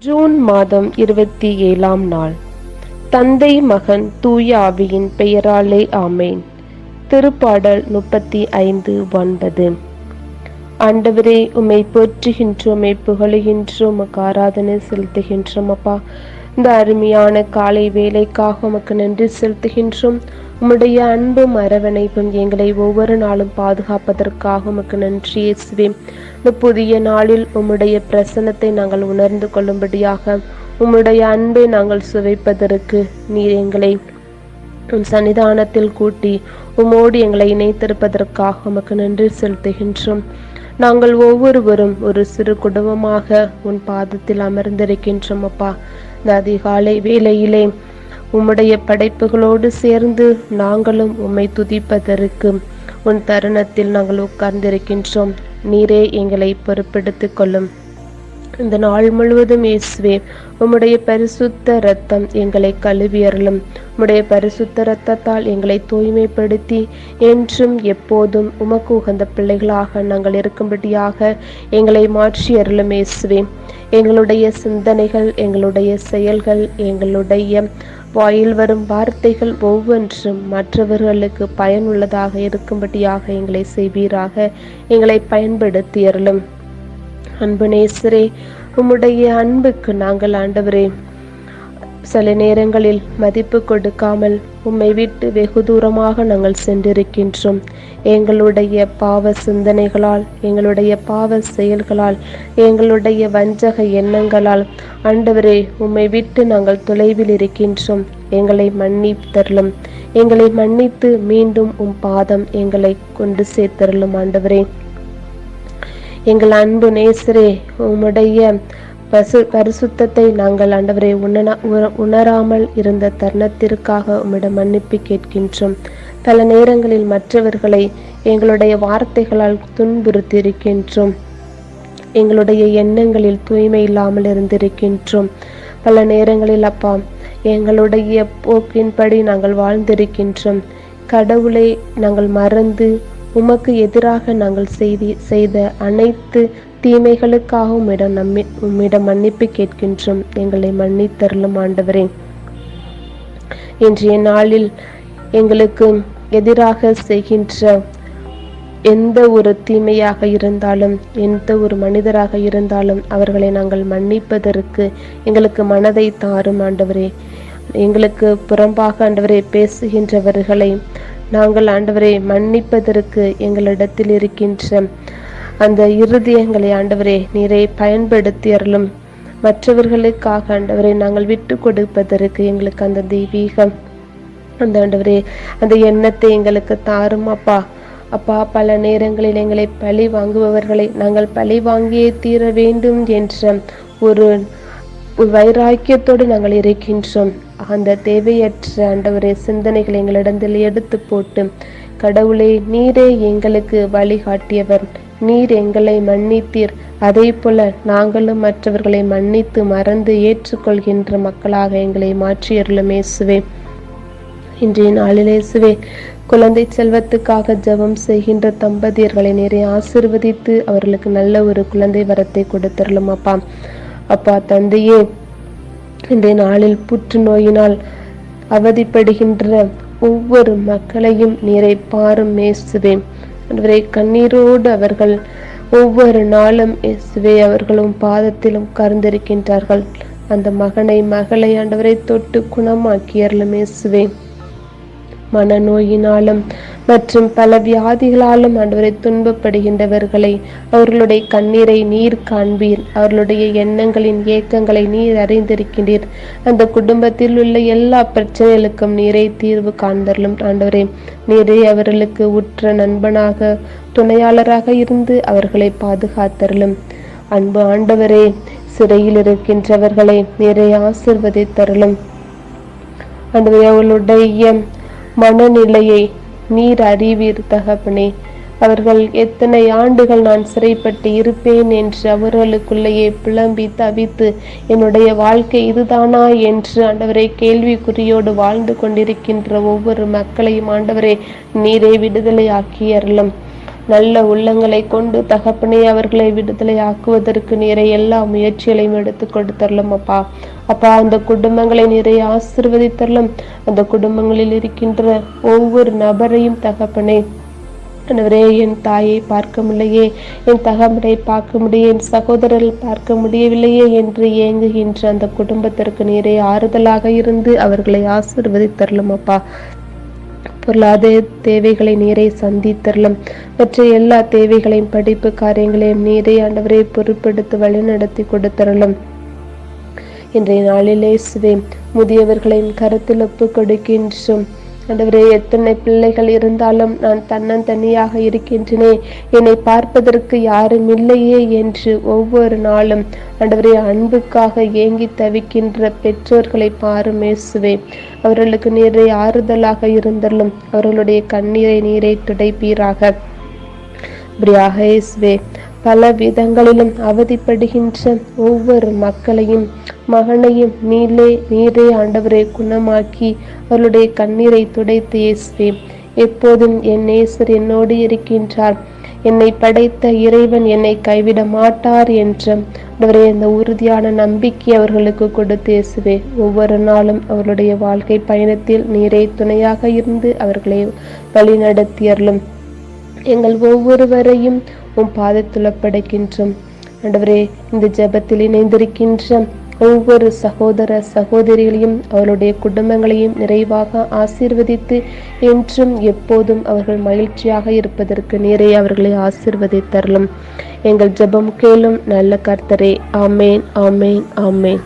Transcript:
June மாதம் இருபத்தி ஏழாம் நாள். தந்தை மகன் தூய ஆவியின் பெயராலே ஆமேன். திருப்பாடல் முப்பத்தி ஐந்து ஒன்பது. ஆண்டவரே உம்மை போற்றுகின்றோம் புகழுகின்றோம் உமக்கு ஆராதனை செலுத்துகின்றோம் அப்பா. இந்த அருமையான காலை வேலைக்காக உமக்கு நன்றி செலுத்துகின்றோம். உம்முடைய அன்பும் அரவணைப்பும் எங்களை ஒவ்வொரு நாளும் பாதுகாப்பதற்காக உமக்கு நன்றி இயேசுவே இந்த புதிய நாளில் உம்முடைய பிரசன்னத்தை நாங்கள் உணர்ந்து கொள்ளும்படியாக உம்முடைய அன்பை நாங்கள் சுவைப்பதற்கு நீர் எங்களை உன் சன்னிதானத்தில் கூட்டி உம்மோடு எங்களை இணைத்திருப்பதற்காக உமக்கு நன்றி செலுத்துகின்றோம். நாங்கள் ஒவ்வொருவரும் ஒரு சிறு குடும்பமாக உன் பாதத்தில் அமர்ந்திருக்கின்றோம் அப்பா. இந்த அதிகாலை வேலையிலே உம்முடைய படைப்புகளோடு சேர்ந்து நாங்களும் உம்மை துதிப்பதற்கு உன் தருணத்தில் நாங்கள் உட்கார்ந்திருக்கின்றோம். நீரே எங்களை பொறுப்பெடுத்து கொள்ளும். இந்த நாள் முழுவதும் இயேசுவே உம்முடைய பரிசுத்த ரத்தம் எங்களை கழுவியறலும் உம்முடைய பரிசுத்த ரத்தத்தால் எங்களை தூய்மைப்படுத்தி என்றும் எப்போதும் உமக்கு உகந்த பிள்ளைகளாக நாங்கள் இருக்கும்படியாக எங்களை மாற்றி அருளும் இயேசுவே. எங்களுடைய சிந்தனைகள் எங்களுடைய செயல்கள் எங்களுடைய வாயில் வரும் வார்த்தைகள் ஒவ்வொன்றும் மற்றவர்களுக்கு பயனுள்ளதாக இருக்கும்படியாக எங்களை செய்வீராக. எங்களை பயன்படுத்தி அன்பு நேசரே உம்முடைய அன்புக்கு நாங்கள் ஆண்டவரே சில நேரங்களில் மதிப்பு கொடுக்காமல் உம்மை விட்டு வெகு தூரமாக நாங்கள் சென்றிருக்கின்றோம். எங்களுடைய பாவ சிந்தனைகளால் எங்களுடைய பாவ செயல்களால் எங்களுடைய வஞ்சக எண்ணங்களால் ஆண்டவரே உம்மை விட்டு நாங்கள் தொலைவில் இருக்கின்றோம். எங்களை மன்னித்தருளும். எங்களை மன்னித்து மீண்டும் உம் பாதம் எங்களை கொண்டு சேர்த்தருளும் ஆண்டவரே. எங்கள் அன்பு நேசரே உம்முடைய பசு பரிசுத்தத்தை நாங்கள் ஆண்டவரை உணர உணராமல் இருந்த தருணத்திற்காக உம்மிடம் மன்னிப்பு கேட்கின்றோம். பல நேரங்களில் மற்றவர்களை எங்களுடைய வார்த்தைகளால் துன்புறுத்தியிருக்கின்றோம். எங்களுடைய எண்ணங்களில் தூய்மை இல்லாமல் இருந்திருக்கின்றோம். பல நேரங்களில் அப்பா எங்களுடைய போக்கின்படி நாங்கள் வாழ்ந்திருக்கின்றோம். கடவுளை நாங்கள் மறந்து உமக்கு எதிராக நாங்கள் செய்தி செய்த அனைத்து தீமைகளுக்காக உம்மிடம் நம்மி உம்மிடம் மன்னிப்பு கேட்கின்றோம். எங்களை மன்னித்தருளும் ஆண்டவரே. இன்றைய நாளில் எங்களுக்கு எதிராக செய்கின்ற எந்த ஒரு தீமையாக இருந்தாலும் எந்த ஒரு மனிதராக இருந்தாலும் அவர்களை நாங்கள் மன்னிப்பதற்கு எங்களுக்கு மனதை தாரும் ஆண்டவரே. எங்களுக்கு புறம்பாக ஆண்டவரே பேசுகின்றவர்களை நாங்கள் ஆண்டவரை மன்னிப்பதற்கு எங்களிடத்தில் இருக்கின்ற அந்த இருதயங்களை ஆண்டவரே நீரை பயன்படுத்தி அருளும். மற்றவர்களுக்காக ஆண்டவரை நாங்கள் விட்டு கொடுப்பதற்கு எங்களுக்கு அந்த தெய்வீகம். அந்த ஆண்டவரே அந்த எண்ணத்தை எங்களுக்கு தாரும் அப்பா. அப்பா பல நேரங்களில் எங்களை பழி வாங்குபவர்களை நாங்கள் பழி வாங்கியே தீர வேண்டும் என்ற ஒரு வைராக்கியத்தோடு நாங்கள் இருக்கின்றோம். அந்த தேவையற்ற ஆண்டவரே சிந்தனைகளை எங்களிடத்தில் எடுத்து போட்டு கடவுளே நீரே எங்களுக்கு வழிகாட்டியவர். நீர் எங்களை மன்னித்தீர். அதே போல நாங்களும் மற்றவர்களை மன்னித்து மறந்து ஏற்றுக்கொள்கின்ற மக்களாக எங்களை மாற்றியருளும் இயேசுவே. இன்றைய நாளில் இயேசுவே குழந்தை செல்வத்துக்காக ஜெபம் செய்கின்ற தம்பதியர்களை நிறைய ஆசிர்வதித்து அவர்களுக்கு நல்ல ஒரு குழந்தை வரத்தை கொடுத்துடலும் அப்பா. அப்பா தந்தையே இந்த நாளில் புற்றுநோயினால் அவதிப்படுகின்ற ஒவ்வொரு மக்களையும் நீரை பாரும் மேசுவேன் அவரை கண்ணீரோடு அவர்கள் ஒவ்வொரு நாளும் இயேசுவே அவர்களும் பாதத்திலும் கறந்திருக்கின்றார்கள் அந்த மகனை மகளை ஆண்டவரை தொட்டு குணமாக்கியர்களும் இயேசுவே. மனநோயினாலும் மற்றும் பல வியாதிகளாலும் ஆண்டவரை துன்பப்படுகின்றவர்களை அவர்களுடைய கண்ணீரை நீர் காண்பீர். அவர்களுடைய எண்ணங்களின் ஏக்கங்களை நீர் அறிந்திருக்கின்றீர். அந்த குடும்பத்தில் உள்ள எல்லா பிரச்சனைகளுக்கும் நீரை தீர்வு காண்பர்களும் ஆண்டவரே. நீரே அவர்களுக்கு உற்ற நண்பனாக துணையாளராக இருந்து அவர்களை பாதுகாத்தரலும் அன்பு ஆண்டவரே சிறையில் இருக்கின்றவர்களை நீரை ஆசிர்வதித்தரலும் ஆண்டவரே அவளுடைய மனநிலையை நீர் அறிவீர் தகப்பனே. அவர்கள் எத்தனை ஆண்டுகள் நான் சிறைப்பட்டு இருப்பேன் என்று அவர்களுக்குள்ளேயே புலம்பி தவித்து என்னுடைய வாழ்க்கை இதுதானா என்று ஆண்டவரை கேள்விக்குறியோடு வாழ்ந்து கொண்டிருக்கின்ற ஒவ்வொரு மக்களையும் ஆண்டவரே நீரே விடுதலை அருளும். நல்ல உள்ளங்களை கொண்டு தகப்பனே அவர்களை விடுதலை ஆக்குவதற்கு நிறைய எல்லா முயற்சிகளையும் எடுத்து கொடுத்தரலும் அப்பா. அப்பா அந்த குடும்பங்களை நிறைய ஆசிர்வதித்தரலும். அந்த குடும்பங்களில் இருக்கின்ற ஒவ்வொரு நபரையும் தகப்பனே. ஆண்டவரே என் தாயை பார்க்க முடியே என் தகமனை பார்க்க முடிய என் சகோதரர்கள் பார்க்க முடியவில்லையே என்று ஏங்குகின்ற அந்த குடும்பத்திற்கு நீரே ஆறுதலாக இருந்து அவர்களை ஆசிர்வதித்தரலும் அப்பா. பொருளாதார தேவைகளை நீரை சந்தித்தரலும். மற்ற எல்லா தேவைகளையும் படிப்பு காரியங்களையும் நீரை ஆண்டவரை பொருட்படுத்தி வழிநடத்தி கொடுத்தரலும். இன்றைய நாளிலே சுவே முதியவர்களின் கருத்தில் ஒப்பு கொடுக்கின்றோம். ஆண்டவரே எத்தனை பிள்ளைகள் இருந்தாலும் நான் தன்னந்தனியாக இருக்கின்றனே. என்னை பார்ப்பதற்கு யாரும் இல்லையே என்று ஒவ்வொரு நாளும் ஆண்டவரே அன்புக்காக ஏங்கி தவிக்கின்ற பெற்றோர்களை பாரும் இயேசுவே. அவர்களுக்கு நீரை ஆறுதலாக இருந்தலும் அவர்களுடைய கண்ணீரை நீரை துடைப்பீராக. இப்படியாக இயேசுவே பல விதங்களிலும் அவதிப்படுகின்ற ஒவ்வொரு மக்களையும் மகனையும் நீலே நீரே ஆண்டவரை குணமாக்கி அவருடைய கண்ணீரை துடைத்து இயேசுவே எப்போதும் என் நேசர் என்னோடு இருக்கின்றார். என்னை படைத்த இறைவன் என்னை கைவிட மாட்டார் என்ற ஆண்டவரே அந்த உறுதியான நம்பிக்கை அவர்களுக்கு கொடுத்து இயேசுவே ஒவ்வொரு நாளும் அவர்களுடைய வாழ்க்கை பயணத்தில் நீரே துணையாக இருந்து அவர்களை வழிநடத்தியர்களும் எங்கள் ஒவ்வொருவரையும் உன் பாதத்தில் படைக்கின்றோம் ஆண்டவரே இந்த ஜெபத்தில் இணைந்திருக்கின்ற ஒவ்வொரு சகோதர சகோதரிகளையும் அவருடைய குடும்பங்களையும் நிறைவாக ஆசீர்வதித்து என்றும் எப்போதும் அவர்கள் மகிழ்ச்சியாக இருப்பதற்கு நேரே அவர்களை ஆசீர்வதித்தரலும். எங்கள் ஜெபம் கேளும் நல்ல கர்த்தரே. ஆமேன் ஆமேன் ஆமேன்.